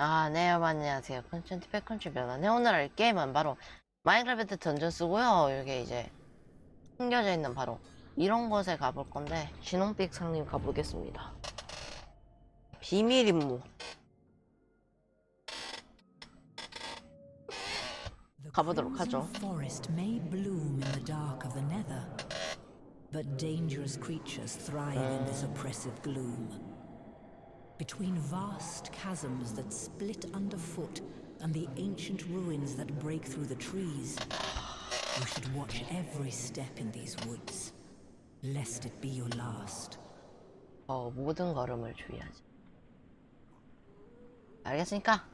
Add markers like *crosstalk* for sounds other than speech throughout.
아, 네, 여러분 안녕하세요. 컨텐츠 백컨트리입니다. 네, 오늘 할 게임은 바로 마인크래프트 던전 쓰고요. 여기 이제 숨겨져 있는 바로 이런 곳에 가볼 건데 신혼빅 상님 가보겠습니다. 비밀 임무. 가보도록 하죠. but dangerous creatures thrive in this oppressive gloom. Between vast chasms that split underfoot and the ancient ruins that break through the trees, you should watch every step in these woods, lest it be your last. 어, 모든 걸음을 주의하지. 알겠으니까.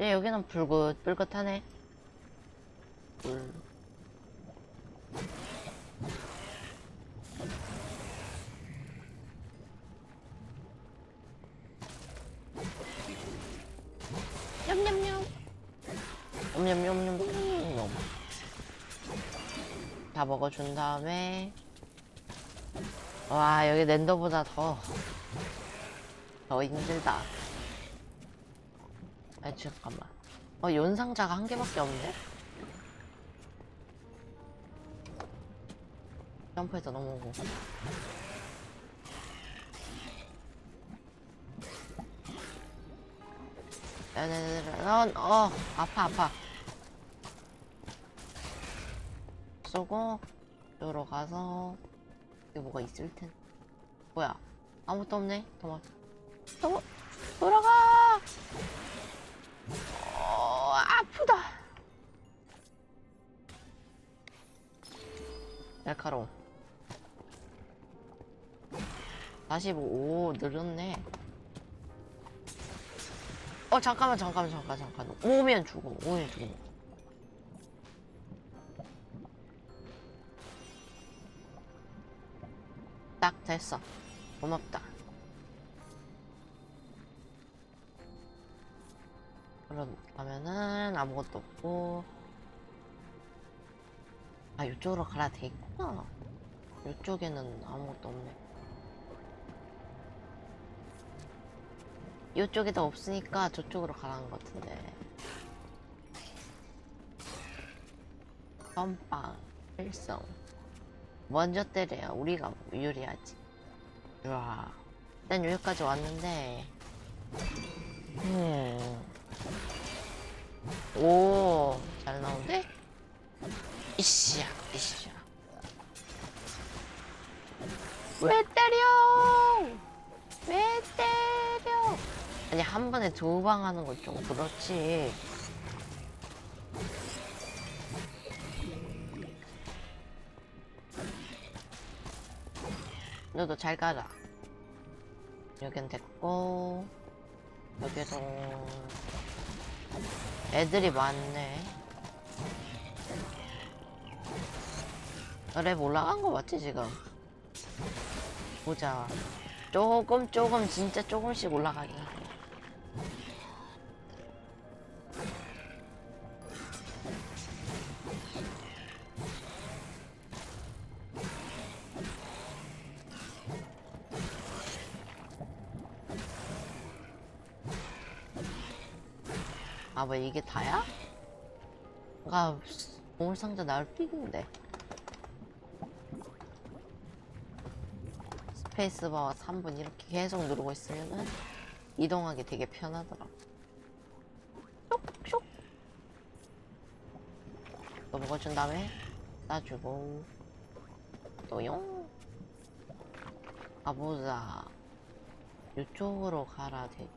예, 여기는 불긋, 불긋하네. 불. 냠냠냠냠. 다 먹어준 다음에. 와 여기 랜더보다 더 더 힘들다. 아 잠깐만. 어 연상자가 한 개밖에 없네? 점프해서 넘어오고. 넌, 어, 아파, 아파. 쏘고, 이쪽으로 가서, 여기 뭐가 있을 텐데. 뭐야? 아무것도 없네? 도망. 도망, 돌아가! 어, 아프다! 날카로워. 45, 오, 늘었네. 어, 잠깐만, 잠깐만, 잠깐, 잠깐. 오면 죽어, 오면 죽어. 딱 됐어. 고맙다. 그러면은 아무것도 없고. 아 이쪽으로 가라. 돼 있구나. 이쪽에는 아무것도 없네. 이쪽에도 없으니까 저쪽으로 가라는 것 같은데. 선빵 일성 먼저 때려야 우리가 유리하지 우와 일단 여기까지 왔는데 음. 오, 잘 나오는데? 이씨야, 이씨야. 왜 때려? 왜 때려? 아니, 한 번에 두 방 하는 건 좀 그렇지. 너도 잘 가라. 여긴 됐고, 여기도 애들이 많네. 랩 올라간 거 맞지, 지금? 보자. 조금, 조금, 진짜 조금씩 올라가긴 해. 아, 뭐 이게 다야? 아, 보물상자 나올 삑인데. 스페이스바와 3분 이렇게 계속 누르고 있으면은 이동하기 되게 편하더라. 쇽, 쇽. 또 먹어준 다음에 따주고 또용. 가보자. 이쪽으로 가라 돼.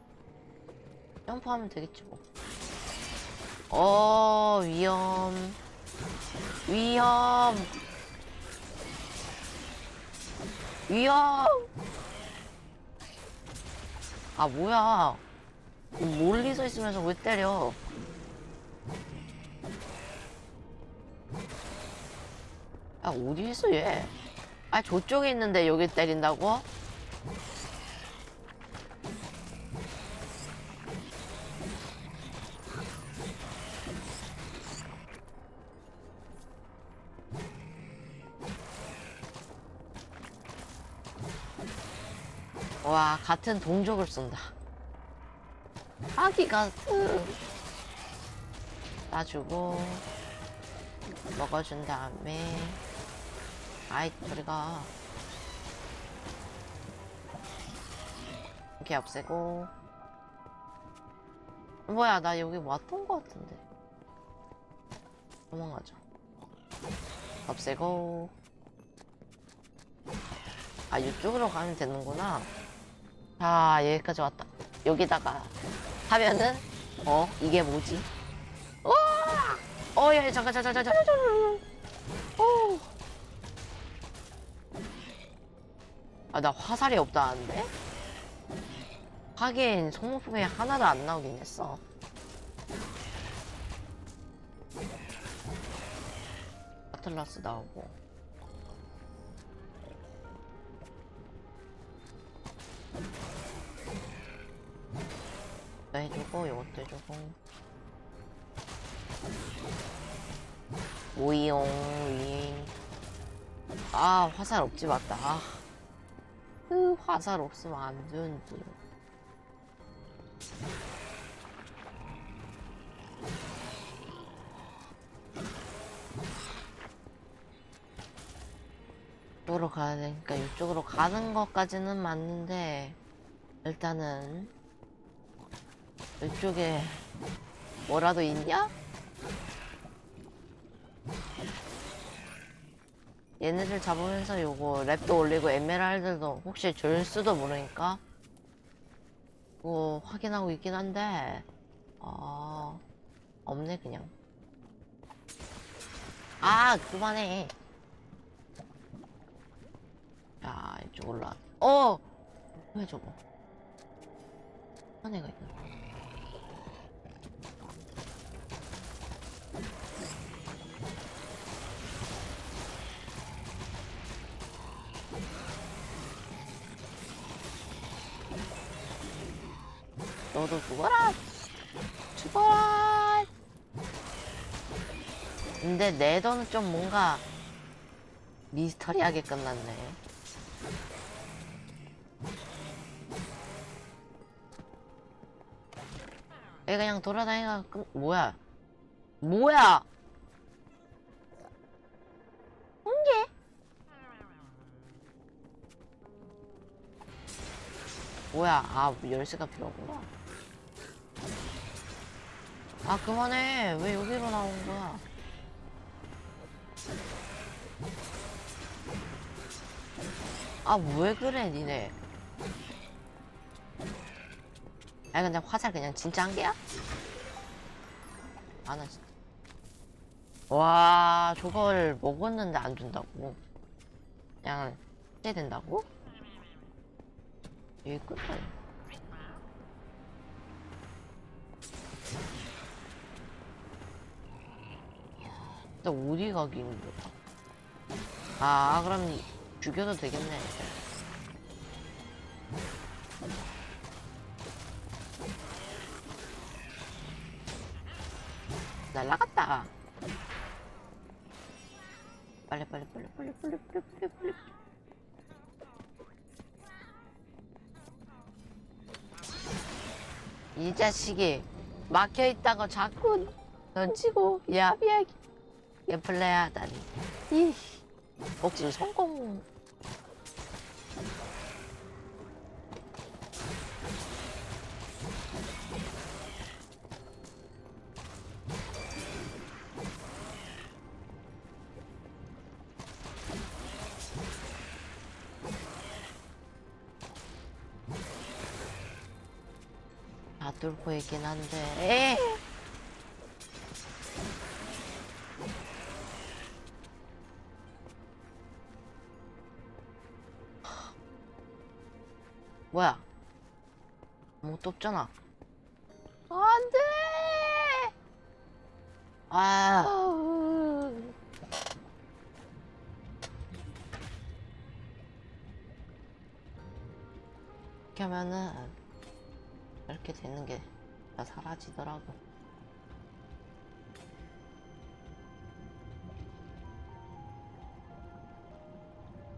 점프하면 되겠지 뭐. 어 위험. 위험. 위험. 아 뭐야. 멀리 서 있으면서 왜 때려? 야 어디 있어 얘아 저쪽에 있는데 여기 때린다고? 와 같은 동족을 쏜다. 아기 가스 따주고 먹어준 다음에 아이 저리가 이렇게 없애고. 뭐야 나 여기 왔던 것 같은데. 도망가자. 없애고. 아 이쪽으로 가면 되는구나 자 여기까지 왔다. 여기다가 하면은 어 이게 뭐지? 어야 잠깐 잠깐 잠깐 잠깐. 어. 아나 화살이 없다는데? 하긴 소모품이 하나도 안 나오긴 했어. 아틀라스 나오고 해주고 이것도 해주고 오이용 윙. 아 화살 없지 맞다 아. 으, 화살 없으면 안 되는데 이쪽으로 가야 되니까 이쪽으로 가는 것까지는 맞는데 일단은 이쪽에 뭐라도 있냐? 얘네들 잡으면서 요거 랩도 올리고 에메랄드도 혹시 줄 수도 모르니까 뭐 확인하고 있긴 한데 아 없네 그냥. 아 그만해. 야 이쪽 올라 어! 왜 저거? 한 애가 있네 너도 죽어라. 죽어라 근데 내도는 좀 뭔가 미스터리하게 끝났네. 얘 그냥 돌아다니가 끝 뭐야? 뭐야? 홍게? 뭐야? 아 열쇠가 필요하구나 아 그만해. 왜 여기로 나온 거야? 아 왜 그래 니네? 아 근데 화살 그냥 진짜 한 개야? 아나 진짜. 와 저걸 먹었는데 안 준다고? 그냥 해야 된다고? 여기 끝나 나 어디 가기 힘들어 아 그럼 이- 죽여도 되겠네. 날라갔다. 빨리 빨리 빨리 빨리 빨리 빨리 빨리 빨리. 이 자식이 막혀있다고 자꾸 던지고 야비하게 예플레하다니 이 복질 성공. 다 뚫고 있긴 한데. 에이. 뭐야 아무것도 없잖아 안돼 아우 이렇게 하면은 이렇게 되는 게 다 사라지더라고.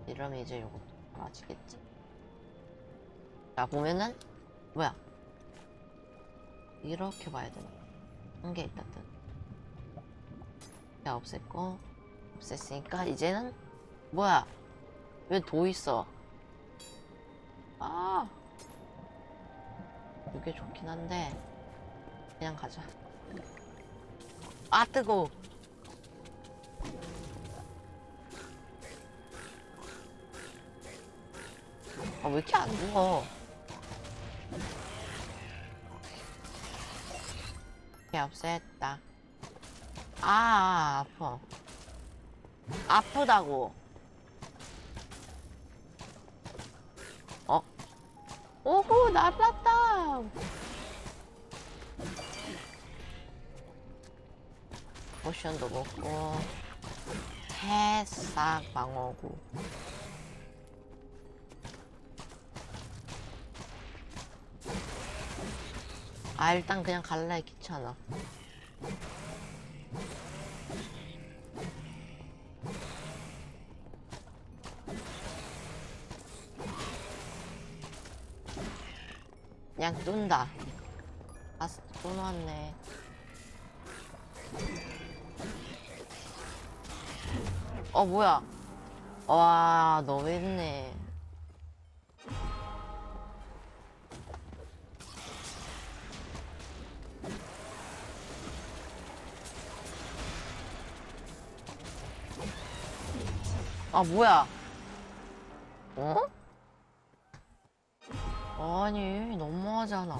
이러면 이제 요것도 사라지겠지. 자, 보면은, 뭐야. 이렇게 봐야 되나? 한개 있다 뜬. 자 없앴고 없앴으니까 이제는 뭐야? 왜 도 있어? 아 이게 좋긴 한데 그냥 가자. 아 뜨거. 아왜 이렇게 안 죽어? 이렇게 없앴다. 아 아파. 아프다고. 어? 오호 날랐다. 포션도 먹고 새싹 방어구. 아 일단 그냥 갈래 귀찮아. 그냥 뚠다. 아스 또 나왔네. 어 뭐야? 와 너무 했네. 아 뭐야? 어? 아니 너무하잖아.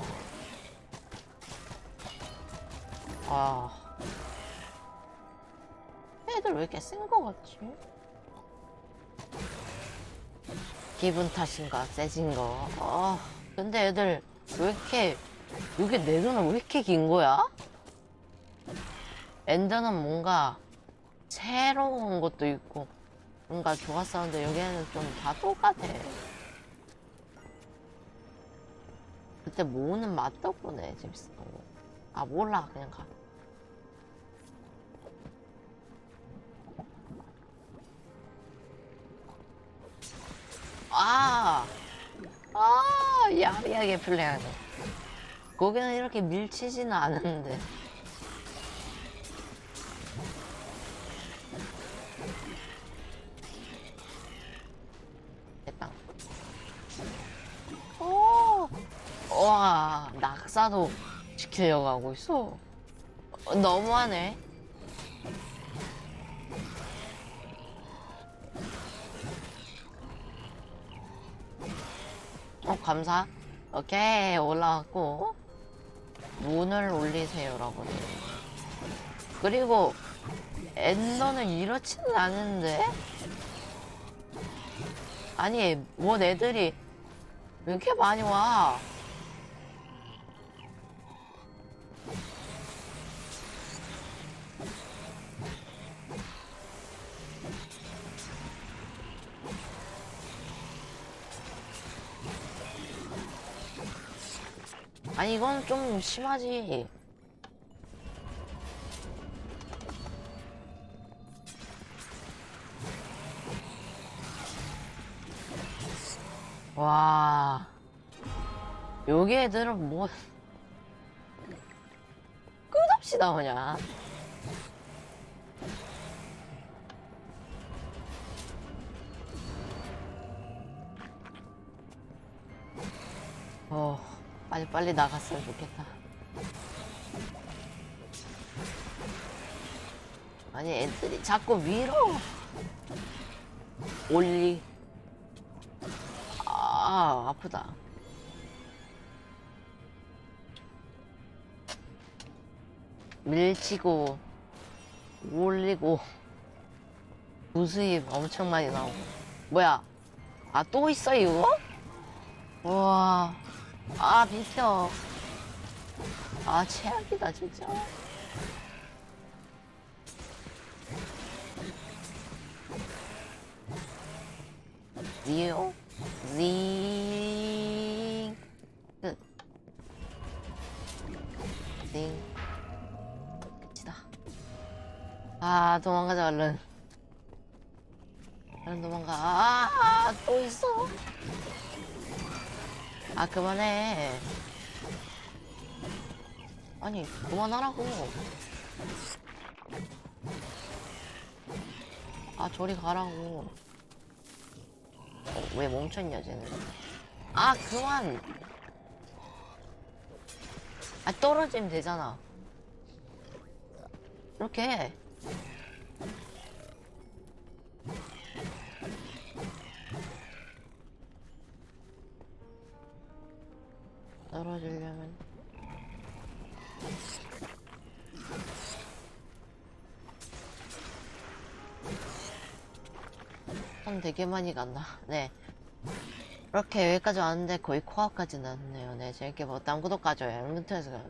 아 애들 왜 이렇게 센 거 같지? 기분 탓인가 세진 거. 아 근데 애들 왜 이렇게 이게 내 눈은 왜 이렇게 긴 거야? 엔더는 뭔가 새로운 것도 있고 뭔가 좋았었는데 여기에는 좀다 똑같아. 그때 모으는 맛 덕분에 재밌었던 거. 아 몰라 그냥 가. 아, 아 야비하게 플레이하네. 거기는 이렇게 밀치지는 않았는데. 지키려고 하고 있어. 어, 너무하네. 어, 감사. 오케이, 올라왔고. 문을 올리세요, 여러분. 그리고, 엔더는 이렇지는 않은데? 아니, 뭔 애들이 왜 이렇게 많이 와? 아니 이건 좀 심하지. 와. 여기 애들은 뭐 끝없이 나오냐? 어, 빨리 빨리 나갔으면 좋겠다. 아니 애들이 자꾸 위로 올리. 아 아프다. 밀치고 올리고 부수입 엄청 많이 나오고 뭐야 아 또 있어 이거? 우와 아 비켜 아 최악이다 진짜. 리오 징 끝. 징 끝이다. 아 도망가자 얼른. 얼른 도망가. 아또 있어 아 그만해. 아니 그만하라고. 아 저리 가라고. 어, 왜 멈췄냐 쟤는. 아 그만. 아 떨어지면 되잖아. 이렇게 떨어지려면 선 되게 많이 간다. *laughs* 네. 이렇게 여기까지 왔는데 거의 코앞까지 났네요. 네, 재밌게 좋아요, 알림 설정